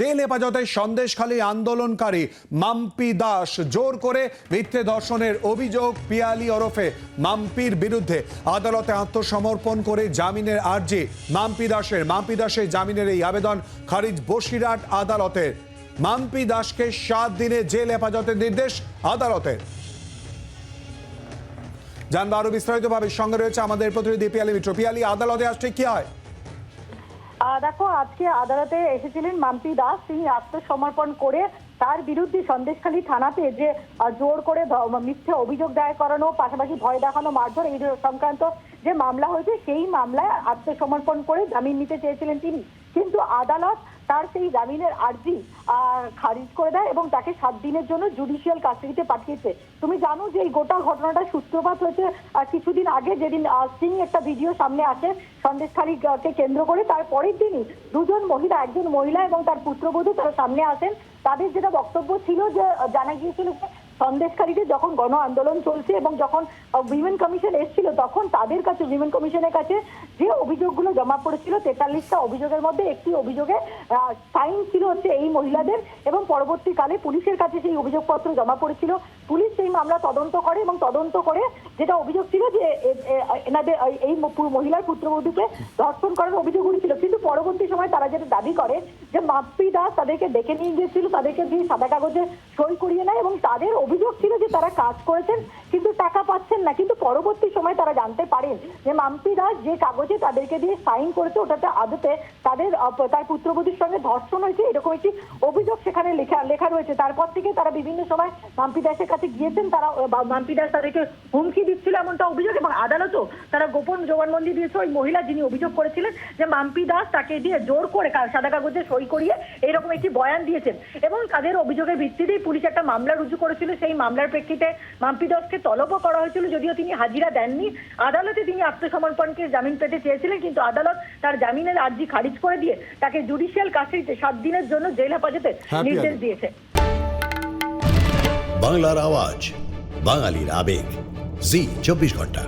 Jail হেফাজতে সন্দেশখালী আন্দোলনকারী মাম্পি দাস জোর করে মিথ্যে দর্শনের অভিযোগ পিয়ালি ওরফে মাম্পির বিরুদ্ধে। আদালতে আত্মসমর্পণ করে জামিনের আর্জি মাম্পি দাসের। মাম্পি দাসের জামিনের এই আবেদন খারিজ বসিরহাট আদালতের। মাম্পি দাসকে সাত দিনে জেল হেফাজতের নির্দেশ আদালতের জানব আরও বিস্তারিতভাবে। সঙ্গে রয়েছে আমাদের প্রতিনিধি পিয়ালি মিত্র। পিয়ালি, আদালতে আসছে কি হয়? দেখো, আজকে আদালতে এসেছিলেন মাম্পি দাস। তিনি আত্মসমর্পণ করে তার বিরুদ্ধে সন্দেশখালী থানাতে যে জোর করে মিথ্যে অভিযোগ দায়ের করানো, পাশাপাশি ভয় দেখানো, মারধর এই সংক্রান্ত যে মামলা হয়েছে, সেই মামলায় আত্মসমর্পণ করে জামিন নিতে চেয়েছিলেন তিনি। কিন্তু আদালত তার সেই জামিনের আর্জি খারিজ করে দেয় এবং তাকে সাত দিনের জন্য জুডিশিয়াল কাস্টাডিতে পাঠিয়েছে। তুমি জানো যে এই গোটা ঘটনাটা সূত্রপাত হয়েছে কিছুদিন আগে যেদিন সিং একটা ভিডিও সামনে আসে সন্দেশখালীকে কেন্দ্র করে, তার পরের দিনই দুজন মহিলা, একজন মহিলা এবং তার পুত্রবধূ তারা সামনে আসেন। তাদের যেটা বক্তব্য ছিল যে, জানা গিয়েছিল যে সন্দেশকারীতে যখন গণ আন্দোলন চলছে এবং যখন উইমেন কমিশন এসেছিল, তখন তাদের কাছে উইমেন কমিশনের কাছে যে অভিযোগগুলো জমা পড়েছিল, তেতাল্লিশটা অভিযোগের মধ্যে একটি অভিযোগে সাইন ছিল হচ্ছে এই মহিলাদের এবং পরবর্তীকালে পুলিশের কাছে সেই অভিযোগপত্র জমা পড়েছিল। পুলিশ সেই মামলা তদন্ত করে এবং তদন্ত করে যেটা অভিযোগ ছিল যে এনাদের, এই- এই মহিলার পুত্রবধূকে ধর্ষণ করার অভিযোগ উঠেছিল কিন্তু পরবর্তী সময় তারা যেটা দাবি করে, যে মাপ্পি দাস তাদেরকে ডেকে নিয়ে গিয়েছিল, তাদেরকে দিয়ে সাদা কাগজে সই করিয়ে নেয় এবং তাদের অভিযোগ ছিল যে তারা কাজ করেছেন কিন্তু টাকা পাচ্ছেন না, কিন্তু পরবর্তী সময় তারা জানতে পারেন যে মাম্পি দাস যে কাগজে তাদেরকে দিয়ে সাইন করেছে, ওটাতে আদতে তাদের তার পুত্রবধূর সঙ্গে ধর্ষণ হয়েছে, এরকম একটি অভিযোগ সেখানে লেখা লেখা রয়েছে। তারপর থেকে তারা বিভিন্ন সময় মাম্পি দাসের কাছে গিয়েছেন, তারা মাম্পি দাস তাদেরকে হুমকি দিচ্ছিল এমনটা অভিযোগ, এবং আদালতও তারা গোপন জবানবন্দি দিয়েছে ওই মহিলা যিনি অভিযোগ করেছিলেন যে মাম্পি দাস তাকে দিয়ে জোর করে সাদা কাগজে সই করিয়ে এরকম একটি বয়ান দিয়েছেন। এবং তাদের অভিযোগের ভিত্তিতেই পুলিশ একটা মামলা রুজু করেছিল, সেই মামলার প্রেক্ষিতে মাম্পি দাসকে তলবও করা হয়েছিল যদিও তিনি হাজিরা দেননি। আদালতে তিনি আত্মসমর্পণকে জামিন পেতে চেয়েছিলেন কিন্তু আদালত তার জামিনের আর্জি খারিজ করে দিয়ে তাকে জুডিশিয়াল কাস্টডিতে সাত দিনের জন্য জেল হেফাজতে হ্যাঁ, নির্দেশ দিয়েছে। বাংলার আওয়াজ বাঙালির আবেগ। জি চব্বিশ ঘণ্টা।